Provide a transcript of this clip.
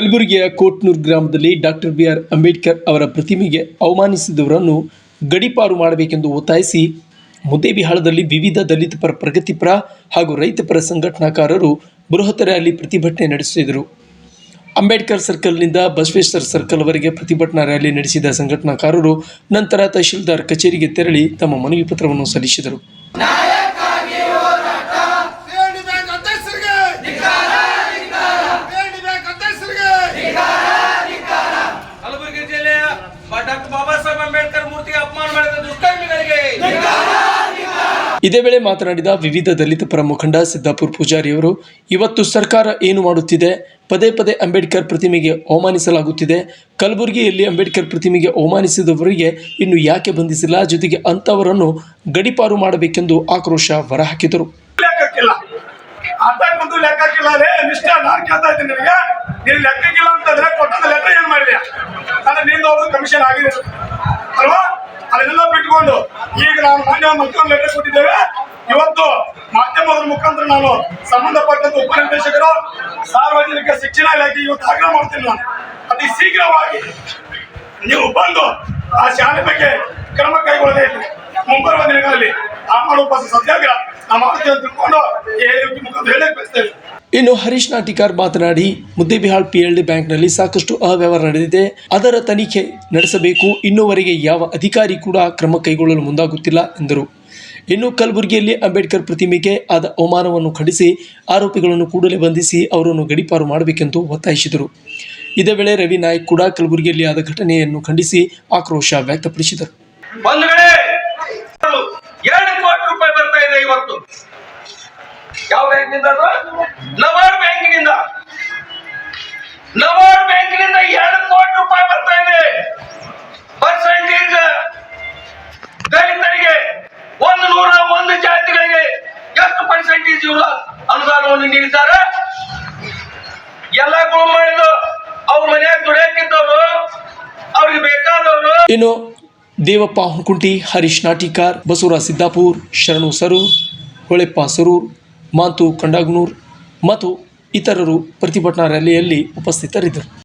ಕಲಬುರಗಿಯ ಕೋಟ್ನೂರ್ ಗ್ರಾಮದಲ್ಲಿ doctor B R Ambedkar ಅವರ ಪ್ರತಿಮೆಗೆ ಅವಮಾನಿಸಿದವರನ್ನು ಗಡಿಪಾರು ಮಾಡಬೇಕೆಂದು ಒತ್ತಾಯಿಸಿ ಮುದ್ದೇಬಿಹಾಳದಲ್ಲಿ ವಿವಿಧ ದಲಿತ ಪರ ಪ್ರಗತಿಪರ ಹಾಗೂ ರೈತಪರ ಸಂಘಟನಾಕಾರರು ಬೃಹತ್ ರ್ಯಾಲಿ ಪ್ರತಿಭಟನೆ ನಡೆಸಿದರು. ಅಂಬೇಡ್ಕರ್ ಸರ್ಕಲ್ನಿಂದ ಬಸವೇಶ್ವರ ಸರ್ಕಲ್ವರೆಗೆ ಪ್ರತಿಭಟನಾ ರ್ಯಾಲಿ ನಡೆಸಿದ ಸಂಘಟನಾಕಾರರು ನಂತರ ತಹಶೀಲ್ದಾರ್ ಕಚೇರಿಗೆ ತೆರಳಿ ತಮ್ಮ ಮನವಿ ಪತ್ರವನ್ನು ಸಲ್ಲಿಸಿದರು. ಡಾಕ್ಟರ್ ಬಾಬಾ ಸಾಹೇಬ್ ಅಂಬೇಡ್ಕರ್ ಮೂರ್ತಿಗೆ ಅಪಮಾನ ಮಾಡಿದ ದುಷ್ಕರ್ಮಿಗಳಿಗೆ. ಇದೇ ವೇಳೆ ಮಾತನಾಡಿದ ವಿವಿಧ ದಲಿತ ಪರ ಮುಖಂಡ ಸಿದ್ದಾಪುರ್ ಪೂಜಾರಿಯವರು ಇವತ್ತು ಸರ್ಕಾರ ಏನು ಮಾಡುತ್ತಿದೆ? ಪದೇ ಪದೇ ಅಂಬೇಡ್ಕರ್ ಪ್ರತಿಮೆಗೆ ಅವಮಾನಿಸಲಾಗುತ್ತಿದೆ. ಕಲಬುರಗಿಯಲ್ಲಿ ಅಂಬೇಡ್ಕರ್ ಪ್ರತಿಮೆಗೆ ಅವಮಾನಿಸಿದವರಿಗೆ ಇನ್ನು ಯಾಕೆ ಬಂಧಿಸಿಲ್ಲ? ಜೊತೆಗೆ ಅಂಥವರನ್ನು ಗಡಿಪಾರು ಮಾಡಬೇಕೆಂದು ಆಕ್ರೋಶ ಹೊರಹಾಕಿದರು ಲೆಕ್ಕಕ್ಕಿಲ್ಲ. ಕಮಿಷನ್ ಆಗಿದೆ. ಅಲ್ವಾ? ಅದನ್ನೆಲ್ಲ ಬಿಟ್ಕೊಂಡು ಈಗ ನಾವು ಮಾನ್ಯ ಮತ್ತೊಂದು ಲೆಟರ್ ಕೊಟ್ಟಿದ್ದೇವೆ. ಇವತ್ತು ಮಾಧ್ಯಮದ ಮುಖಾಂತರ ನಾನು ಸಂಬಂಧಪಟ್ಟಂತ ಉಪನಿರ್ದೇಶಕರು, ಸಾರ್ವಜನಿಕ ಶಿಕ್ಷಣ ಇಲಾಖೆ ಇವತ್ತು ಆಗ್ರಹ ಮಾಡ್ತೀನಿ ನಾನು. ಅತಿ ಶೀಘ್ರವಾಗಿ ನೀವು ಬಂದು ಆ ಶಾಲೆ ಬಗ್ಗೆ ಕ್ರಮ ಕೈಗೊಳ್ಳದೇ ಮುಂಬರುವ ದಿನಗಳಲ್ಲಿ ಆ ಮಾಡುವ ಸತ್ಯಾಗ್ರಹ. ನಾವು ಮಾಡ್ತೀವಿ ಅಂತ ತಿಳ್ಕೊಂಡು ಈ ಹೇಳಿಕೆ ಮುಖಾಂತರ ಹೇಳಕ್ ಬಯಸ್ತೇವೆ. ಇನ್ನು ಹರೀಶ್ ನಾಟಿಕಾರ್ ಮಾತನಾಡಿ ಮುದ್ದೇಬಿಹಾಳ್ ಪಿಎಲ್ಡಿ ಬ್ಯಾಂಕ್ನಲ್ಲಿ ಸಾಕಷ್ಟು ಅವ್ಯವಹಾರ ನಡೆದಿದೆ. ಅದರ ತನಿಖೆ ನಡೆಸಬೇಕು. ಇನ್ನುವರೆಗೆ ಯಾವ ಅಧಿಕಾರಿ ಕೂಡ ಕ್ರಮ ಕೈಗೊಳ್ಳಲು ಮುಂದಾಗುತ್ತಿಲ್ಲ ಎಂದರು. ಇನ್ನು ಕಲಬುರಗಿಯಲ್ಲಿ ಅಂಬೇಡ್ಕರ್ ಪ್ರತಿಮೆಗೆ ಆದ ಅವಮಾನವನ್ನು ಖಂಡಿಸಿ ಆರೋಪಿಗಳನ್ನು ಕೂಡಲೇ ಬಂಧಿಸಿ ಅವರನ್ನು ಗಡೀಪಾರು ಮಾಡಬೇಕೆಂದು ಒತ್ತಾಯಿಸಿದರು. ಇದೇ ವೇಳೆ ರವಿ ನಾಯಕ್ ಕೂಡ ಕಲಬುರಗಿಯಲ್ಲಿ ಆದ ಘಟನೆಯನ್ನು ಖಂಡಿಸಿ ಆಕ್ರೋಶ ವ್ಯಕ್ತಪಡಿಸಿದರು ಬಂಧುಗಳೇ ಎರಡು ಕೋಟಿ ರೂಪಾಯಿ ಬರ್ತಾ ಇದೆ ಇವತ್ತು? ಯಾವ ಬ್ಯಾಂಕ್ನಿಂದ ನವಾರ್ ಬ್ಯಾಂಕಿನಿಂದ. ನವಾರ್ ಬ್ಯಾಂಕಿನಿಂದ ಎರಡು ಕೋಟಿ ರೂಪಾಯಿ ಬರ್ತಾ ಇದೆ. ಪರ್ಸೆಂಟೇಜ್ ದಲಿತರಿಗೆ ಒಂದು ನೂರ ಒಂದು ಜಾತಿಗಳಿಗೆ ಎಷ್ಟು ಪರ್ಸೆಂಟೇಜ್ ಇವರು ಅನುದಾನವನ್ನು ನೀಡಿದ್ದಾರೆ? ಎಲ್ಲ ಗುಣ ಮಾಡಿದ್ರು ಅವ್ರ ಮನೆಯಾಗ ದುಡಿಯಾಕಿದ್ದವರು ಅವ್ರಿಗೆ ಬೇಕಾದವರು ಇನ್ನು ದೇವಪ್ಪ ಹುಂಕುಂಟಿ ಹರೀಶ್ ನಾಟಿಕಾರ್, ಬಸವರಾಜ್ ಸಿದ್ದಾಪುರ್, ಶರಣು ಸರೂರ್, ಹೊಳೆಪ್ಪ ಸರೂರ್, ಮಾಂತು ಕಂಡಾಗ್ನೂರ್ ಮತ್ತು ಇತರರು ಪ್ರತಿಭಟನಾ ರ್ಯಾಲಿಯಲ್ಲಿ ಉಪಸ್ಥಿತರಿದ್ದರು.